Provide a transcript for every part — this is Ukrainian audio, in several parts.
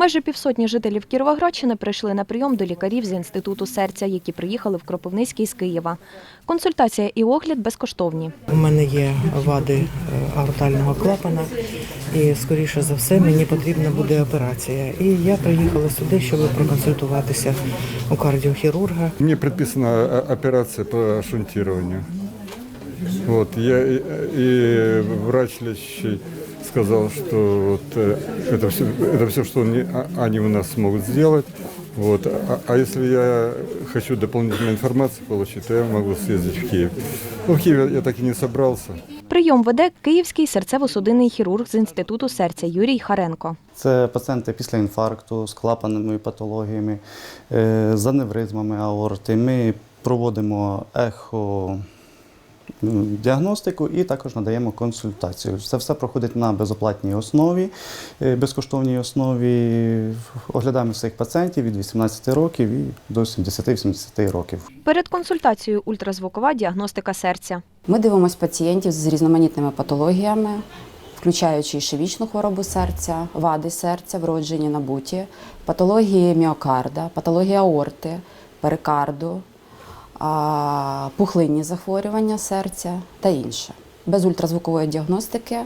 Майже півсотні жителів Кіровоградщини прийшли на прийом до лікарів з інституту серця, які приїхали в Кропивницький з Києва. Консультація і огляд безкоштовні. У мене є вади е, аортального клапана, і скоріше за все мені потрібна буде операція. І я приїхала сюди, щоб проконсультуватися у кардіохірурга. Мне предписана э, операция по шунтированию. Вот, я, и, и врач лечащий сказал, что вот, э, это, все, это все, что они, а- они у нас смогут сделать. Вот. А, а если я хочу дополнительную информацию получить, то я могу съездить в Киев. Ну, в Киев я так и не собрался. Прийом веде київський серцево-судинний хірург з інституту серця Юрій Харенко. Це пацієнти після інфаркту з клапанними патологіями, е, з аневризмами аорти. Ми проводимо ехо м, діагностику і також надаємо консультацію. Це все проходить на безоплатній основі, е, безкоштовній основі. Оглядаємо своїх пацієнтів від 18 років і до 70-80 років. Перед консультацією ультразвукова діагностика серця. Ми дивимося пацієнтів з різноманітними патологіями, включаючи ішемічну хворобу серця, вади серця, вроджені набуті, патології міокарда, патології аорти, перикарду, пухлинні захворювання серця та інше. Без ультразвукової діагностики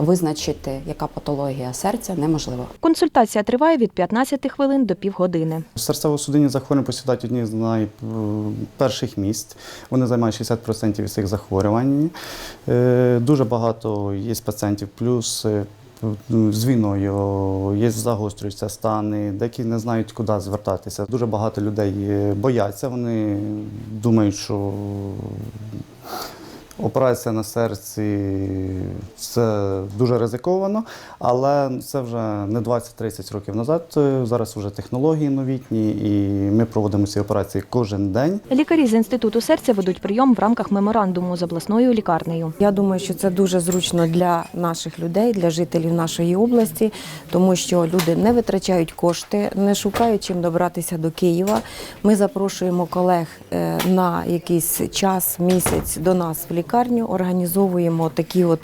визначити, яка патологія серця, неможливо. Консультація триває від 15 хвилин до півгодини. Серцево-судинні захворювання посідають одні з найперших місць. Вони займають 60% від цих захворювань. Е, Дуже багато є пацієнтів, плюс е, з війною, є загострюються стани, деякі не знають, куди звертатися. Дуже багато людей е, бояться, вони думають, що Операція на серці це дуже ризиковано, але це вже не 20-30 років назад. Зараз вже технології новітні, і ми проводимо ці операції кожен день. Лікарі з інституту серця ведуть прийом в рамках меморандуму з обласною лікарнею. Я думаю, що це дуже зручно для наших людей, для жителів нашої області, тому що люди не витрачають кошти, не шукають чим добратися до Києва. Ми запрошуємо колег е, на якийсь час, місяць до нас в лікарню, організовуємо такі от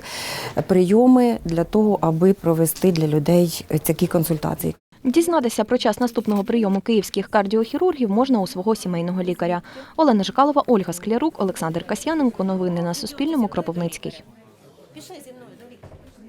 прийоми для того, аби провести для людей такі консультації. Дізнатися про час наступного прийому київських кардіохірургів можна у свого сімейного лікаря. Олена Жикалова, Ольга Склярук, Олександр Касьяненко. Новини на Суспільному. Кропивницький.